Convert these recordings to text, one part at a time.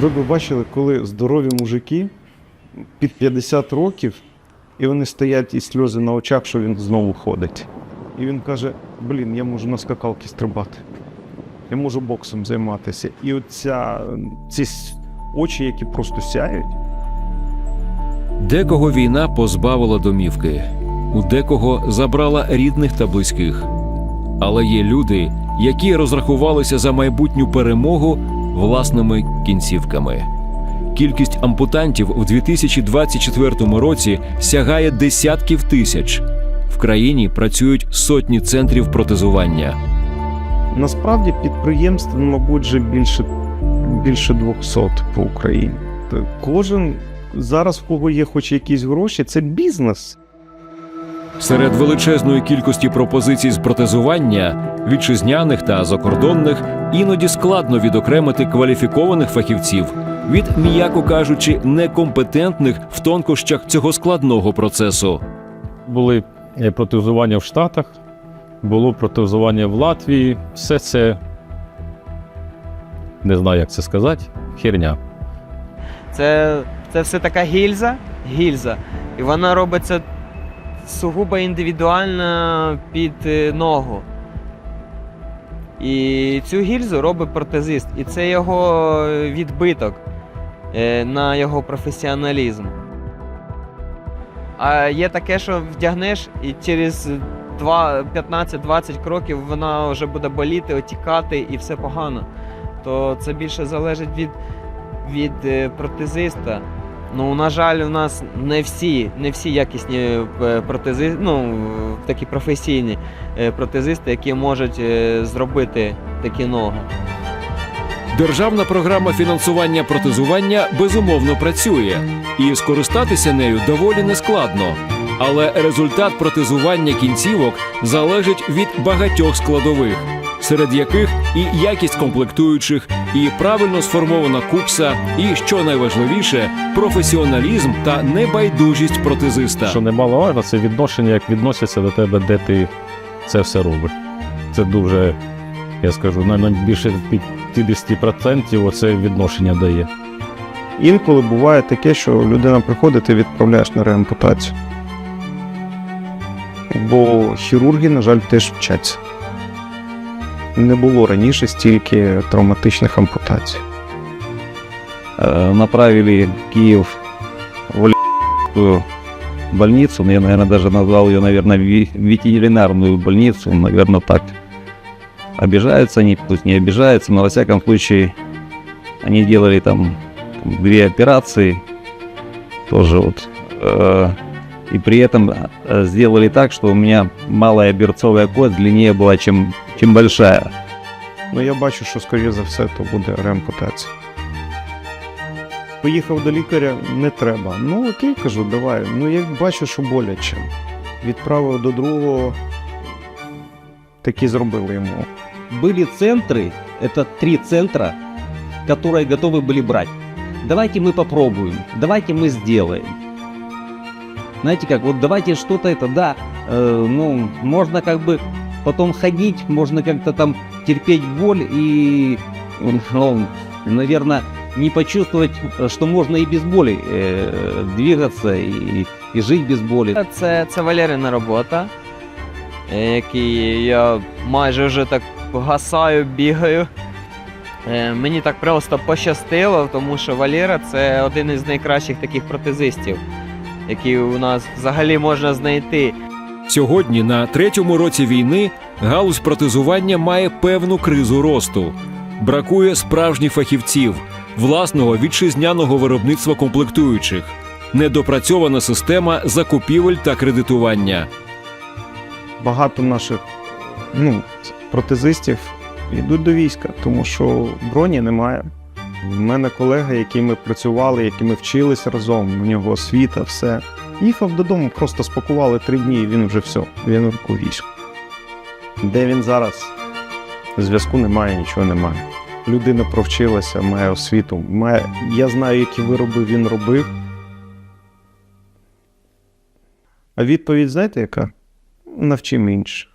Ви б бачили, коли здорові мужики під 50 років, і вони стоять і сльози на очах, що він знову ходить. І він каже: блін, я можу на скакалки стрибати, я можу боксом займатися. І оця, ці очі, які просто сяють. Декого війна позбавила домівки, у декого забрала рідних та близьких. Але є люди, які розрахувалися за майбутню перемогу власними кінцівками. Кількість ампутантів у 2024 році сягає десятків тисяч. В країні працюють сотні центрів протезування. Насправді підприємств, мабуть, вже більше, більше 200 по Україні. Кожен зараз, в кого є хоч якісь гроші, це бізнес. Серед величезної кількості пропозицій з протезування вітчизняних та закордонних іноді складно відокремити кваліфікованих фахівців від, м'яко кажучи, некомпетентних в тонкощах цього складного процесу. Були е, протезування в Штатах, було протезування в Латвії. Все це не знаю, як це сказати. Херня. Це, це все така гільза, гільза. І вона робиться сугубо індивідуально під е, ногу. І цю гільзу робить протезист. І це його відбиток е, на його професіоналізм. А є таке, що вдягнеш і через 15-20 кроків вона вже буде боліти, отікати і все погано. То це більше залежить від від е, протезиста. Ну, на жаль, у нас не всі, не всі якісні е, протези, ну, такі професійні е, протезисти, які можуть е, зробити такі ноги. Державна програма фінансування протезування безумовно працює, і скористатися нею доволі нескладно. Але результат протезування кінцівок залежить від багатьох складових, серед яких і якість комплектуючих, і правильно сформована кукса, і що найважливіше, професіоналізм та небайдужість протезиста. Що немаловажно, це відношення, як відносяться до тебе, де ти це все робиш. Це дуже, я скажу, навіть більше 50% оце відношення дає. Інколи буває таке, що людина приходить, ти відправляєш на реампутацію. Бо хірурги, на жаль, теж вчаться. Не було раніше стільки травматичних ампутацій. э, направили в Киев в Ленинградскую больницу, ну, я, наверное, даже назвал ее, наверное, ви- ветеринарную больницу, наверное, так. Обижаются они, пусть не обижаются, но во всяком случае они делали там, там две операции, тоже вот, э, и при этом э, сделали так, что у меня малая берцовая кость длиннее была, чем, чем большая. Ну я бачу, що скоріше за все то буде реампутація. Поїхав до лікаря, не треба. Ну окей, кажу, давай. Ну я бачу, що боляче. Відправив до другого, такі зробили йому. были центры, это три центра, которые готовы были брать. Давайте мы попробуем, давайте мы сделаем. Знаете как, вот давайте что-то это, да, э, ну, можно как бы потом ходить, можно как-то там терпеть боль и, ну, наверное, не почувствовать, э, что можно и без боли э, двигаться и, и жить без боли. Це, це Валерина робота, е, який я майже вже так гасаю, бігаю. Е, Мені так просто пощастило, тому що Валера це один із найкращих таких протезистів, Які у нас взагалі можна знайти. Сьогодні, на третьому році війни, галузь протезування має певну кризу росту. Бракує справжніх фахівців, власного вітчизняного виробництва комплектуючих, недопрацьована система закупівель та кредитування. багато наших ну, протезистів йдуть до війська, тому що броні немає. У мене колега, які ми працювали, які ми вчилися разом, у нього освіта, все. Їхав додому, просто спакували три дні, і він вже все, він у війську. Де він зараз? Зв'язку немає, нічого немає. Людина провчилася, має освіту. Має... Я знаю, які вироби він робив. А відповідь, знаєте, яка? Навчимо інше.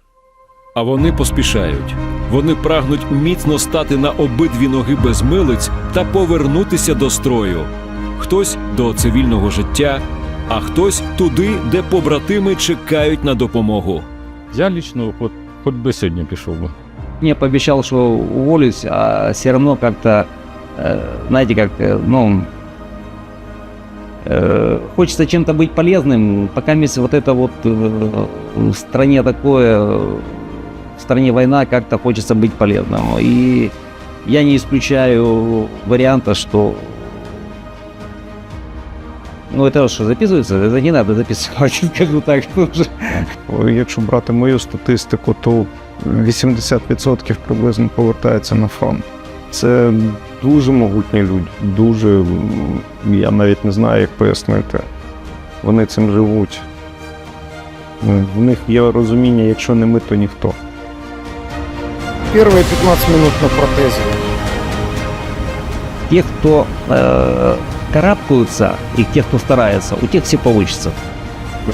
А вони поспішають. Вони прагнуть міцно стати на обидві ноги без милиць та повернутися до строю. Хтось до цивільного життя, а хтось туди, де побратими чекають на допомогу. Я лічно, от, хоч би сьогодні пішов би. Мне пообещал, что уволюсь, а все равно как-то, э, знаете, как, э, ну, э, хочется чем-то быть полезным, пока месяц вот это вот э, в стране такое, э, в стране война, как-то хочется быть полезным. И я не исключаю варианта, что ну, это что, записывается? Это не надо записывать, скажу так. уже. Якщо брати мою статистику, то 80% приблизно повертається на фронт. Це дуже могутні люди, дуже м, я навіть не знаю, як пояснити. Вони цим живуть. М, В них є розуміння, якщо не ми, то ніхто. Перші 15 минут на протезі. Тех, кто э, карабкаются, и тех, кто старается, у тех все получится.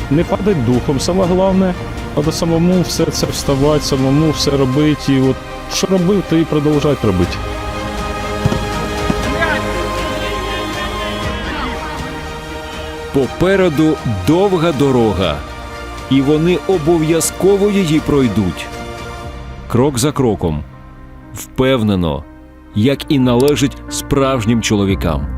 Не падать духом, саме головне, треба самому все це вставати, самому все робити. І от що робив, то і продовжати робити. Попереду довга дорога, і вони обов'язково її пройдуть. Крок за кроком, впевнено, як і належить справжнім чоловікам.